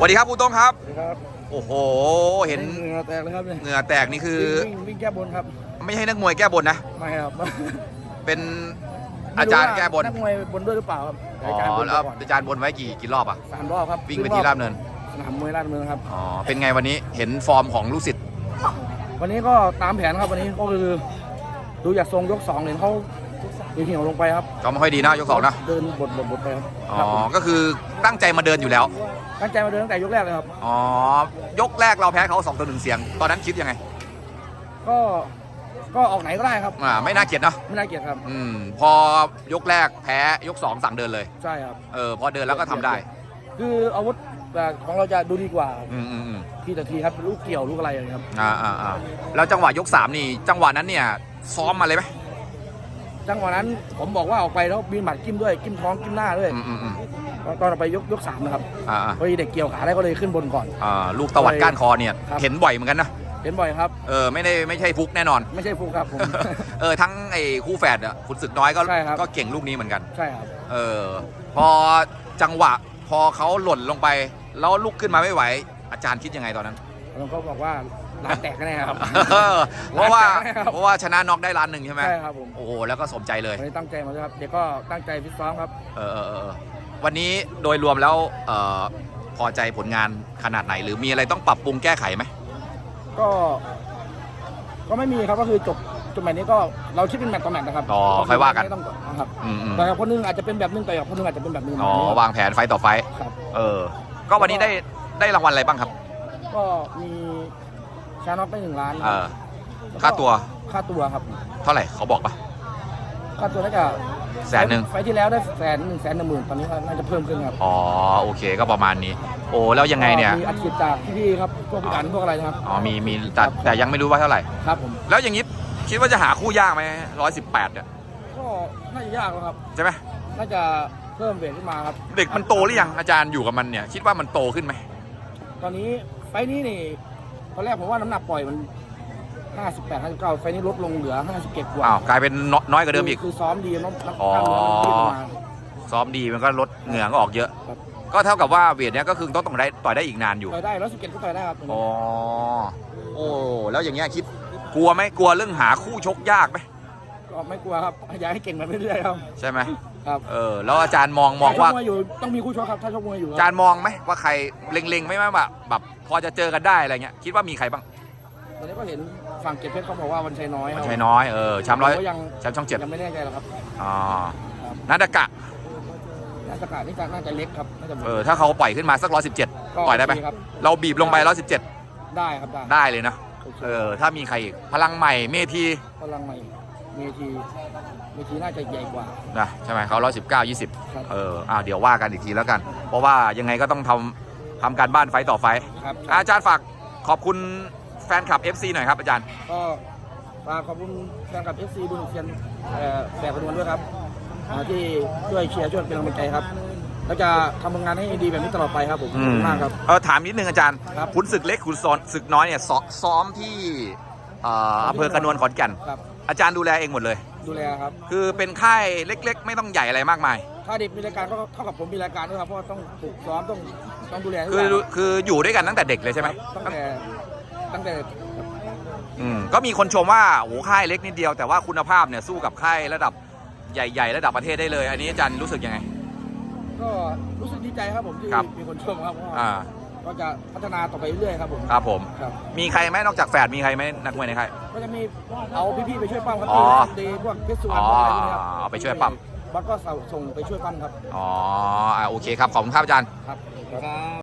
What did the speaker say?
สวัสดีครับครูโต้งครับ ครับโอ้โห เห็นเหงื่อแตกเลยครับเนี่ยเหงื่อแตกนี่คือ วิ่งวิ่งแก้บนครับ ไม่ใช่นักมวยแก้บนนะ ไม่ครับเป็นอาจารย์แก้บนนักมวยบนด้วยหรือเปล่าครับอ๋ออาจารย์บนแล้วก่อนอาจารย์บนไว้กี่กี่รอบอะสามรอบครับวิ่งไปที่ราบเนินสนามมวยราชดำเนินครับอ๋อเป็นไงวันนี้เห็นฟอร์มของลูกศิษย์วันนี้ก็ตามแผนครับวันนี้ก็คือดูจากทรงยกสองเนี่ยเขาเหี่ยวลงไปครับก็ไม่ค่อยดีนะยกสองนะเดินบดบดบดไปครับอ๋อครับผมก็คือตั้งใจมาเดินอยู่แล้ว ตั้งใจมาเดินตั้งแต่ยกแรกเลยครับ อ๋อ ยกแรกเราแพ้เขา2ต่อหนึ่งเสียง ตอนนั้นคิดยังไง ก็ก็ออกไหนก็ได้ครับ อ่า ไม่น่าเกลียดเนาะ ไม่น่าเกลียดครับ อืม พอยกแรกแพ้ยกสองสั่งเดินเลย ใช่ครับ เออ พอเดินแล้วก็ทำได้ คืออาวุธของเราจะดูดีกว่าอืมอืมอืมทีต่อทีครับลูกเกี่ยวลูกอะไรอย่างเงี้ยครับ อ่าอ่าอ่าแล้วจังหวะยกสามนี่ จังหวะนั้นเนี่ย ซ้อมมาเลยไหมจังหวะนั้นผมบอกว่าออกไปแล้วมีหมัดกิ้มด้วยกิ้มท้องกิ้มหน้าด้วย อืมอืมอืม ตอนเราไปยกยกสามนะครับอ่าอ่าพอดีเด็กเกี่ยวขาได้ก็เลยขึ้นบนก่อน อ่าลูกตวัดก้านคอเนี่ยครับ เห็นบ่อยเหมือนกันนะเห็นบ่อยครับ เออไม่ได้ไม่ใช่ฟุกแน่นอน ไม่ใช่ฟูครับผม เออทั้งไอ้คู่แฝดอะคุณศึกน้อยก็ใช่ครับ ก็เก่งลูกนี้เหมือนกัน ใช่ครับ เออพอจังหวะพอเขาหล่นลงไป แล้วลุกขึ้นมาไม่ไหว อาจารย์คิดยังไงตอนนั้นผมก็บอกว่าร้านแตกแน่ครับ เพราะว่าร้านแตกนะครับ เพราะว่าชนะน็อกได้ล้านหนึ่งใช่ไหมใช่ครับผมโอ้โหแล้วก็สมใจเลย วันนี้ตั้งใจมาด้วยครับ เด็กก็ตั้งใจฟิตซ้อมครับ เออเออเออเออ วันนี้โดยรวมแล้วเอ่อพอใจผลงานขนาดไหน หรือมีอะไรต้องปรับปรุงแก้ไขไหมก็ ก็ไม่มีครับก็คือจบจบแมตช์นี้ก็เราคิดเป็นแมตช์ต่อแมตช์นะครับอ๋อค่อยว่ากันไม่ต้องนะครับอืมอืมแต่กับคนหนึงอาจจะเป็นแบบหนึงแต่กับคนหนึงอาจจะเป็นแบบหนึงอ๋อวางแผนไฟต์ต่อไฟต์ครับ เออ ก็วันนี้ได้ได้รางวัลอะไรบ้างครับ ก็มีชาน็อกไปหนึ่งล้านเออค่าตัวค่าตัวครับ เท่าไหร่เขาบอกปะค่าตัวน่าจะ แสนหนึ่ง ไฟล์ที่แล้วได้แสนหนึ่งแสนหนึ่งหมื่นตอนนี้ก็น่าจะเพิ่มขึ้นครับอ๋อโอเคก็ประมาณนี้ โอ้แล้วยังไงเนี่ย มีอัดฉีดจากพี่ๆครับพวกพี่อันพวกอะไรนะครับอ๋อมีมีแต่แต่ยังไม่รู้ว่าเท่าไหร่ ครับผมแล้วอย่างนี้คิดว่าจะหาคู่ยากไหมร้อยสิบแปดเนี่ยก็น่าจะยากแล้วครับ ใช่ไหมน่าจะเพิ่มเวทขึ้นมาครับ เด็กมันโตหรือยังอาจารย์อยู่กับมันเนี่ย คิดว่ามันโตขึ้นไหมตอนนี้ไฟล์นี้นี่ตอนแรกผมว่าน้ำหนักปล่อยมัน 58 59 ไฟล์นี้ลดลงเหลือ 57กว่าอ้าวกลายเป็นน้อยน้อยกว่าเดิมอีก คือซ้อมดีน้ำหนักอ๋อกล้ามเนื้อมันยืดออกมา ซ้อมดีมันก็ลดเหงื่อก็ออกเยอะ ครับ ก็เท่ากับว่าเวทเนี้ยก็คือต้องต้องได้ต่อยได้อีกนานอยู่ ต่อยได้117ก็ต่อยได้ครับอ๋อโอ้ แล้วอย่างเงี้ยคิดกลัวไหมกลัวเรื่องหาคู่ชกยากไหมก็ไม่กลัวครับอยากให้เก่งมาเรื่อยๆครับ ใช่ไหมครับ เออ แล้วอาจารย์มองมองว่า ถ้ชกมวยอยู่ต้องมีคู่ชกครับถ้าชกมวยอยู่คอารับจารย์มองไหมว่าใครเล็งๆไหมว่าแบบแบบพอจะเจอกันได้อะไรเงี้ยคิดว่ามีใครบ้างตอนนี้ก็เห็น ฝั่งเก็บเพชรเขาบอกว่าวันชัยน้อยคมัรันบใช่น้อยเออแชมป์ร้อยผก็ยัง แชมป์ช่องเจ็ดยังไม่แน่ใจหรอกครับอ๋อครับนัดกะน่าจะกาดนี่จะน่าจะเล็กครับน่าจะเออถ้าเขาปล่อยขึ้นมาสักร้อยสิบเจ็ดก็ปล่อยได้ไหมโเคครับ เราบีบลงไปร้อยสิบเจ็ดได้ครับได้ได้เลยนะโอเคเออถ้ามีใครอีกพลังใหม่เมทีพลังใหม่เมทีเมทีน่าจะใหญ่กว่า นะใช่ไหมเขาร้อยสิบเก้ายี่สิบครับ เอออ่าเดี๋ยวว่ากันอีกทีแล้วกัน เพราะว่ายังไงก็ต้องทำทำการบ้านไฟต์ต่อไฟต์ ครับอาจารย์ฝากขอบคุณ แฟนคลับ FC หน่อยครับอาจารย์ ก็ฝากขอบคุณแฟนคลับ FC บุญเชียนเอ่อแบบคนวนด้วยครับอ่าที่ช่วยเชียร์ช่วยเป็นกำลังใจครับ แล้วจะทำผลงานให้ดีแบบนี้ตลอดไปครับผมขอบคุณมากครับ เออถามนิดนึงอาจารย์ครับคุณศึกเล็กคุณซอนศึกน้อยเนี่ยซ้อซ้อมที่เอ่ออำเภอกระนวนขอนแก่น ครับ อาจารย์ดูแลเองหมดเลย ดูแลครับ คือเป็นค่ายเล็ก ๆ ไม่ต้องใหญ่อะไรมากมาย ถ้าเด็กมีรายการก็เท่ากับผมมีรายการด้วยครับเพราะว่าต้องฝึกซ้อมต้องต้องดูแลทุกคืออย่าง คืออยู่ด้วยกันตั้งแต่เด็กเลยใช่ไหม ครับตั้งแต่ ตั้งแต่อืมก็มีคนชมว่าโอ้โหค่ายเล็กนิดเดียวแต่ว่าคุณภาพเนี่ยสู้กับค่ายระดับใหญ่ ๆ ระดับประเทศได้เลย อันนี้อาจารย์รู้สึกยังไง ก็รู้สึกดีใจครับผมที่ครับ มีคนชมครับเพราะว่าอ่าก็จะพัฒนาต่อไปเรื่อยๆครับผมครับผม ครับ มีใครไหมนอกจากแฝดมีใครไหมนักมวยในค่าย ก็จะมีเอาพี่ๆไปช่วยปั้มครับอ๋อที่เดย์พวกเพชรสุวรรณพวกอะไรพวกนี้ครับอ๋อเอาไปช่วยปั้ม บัสก็ส่งไปช่วยปั้มครับอ๋ออ่าโอเคครับขอบคุณครับอาจารย์ ครับ ครับ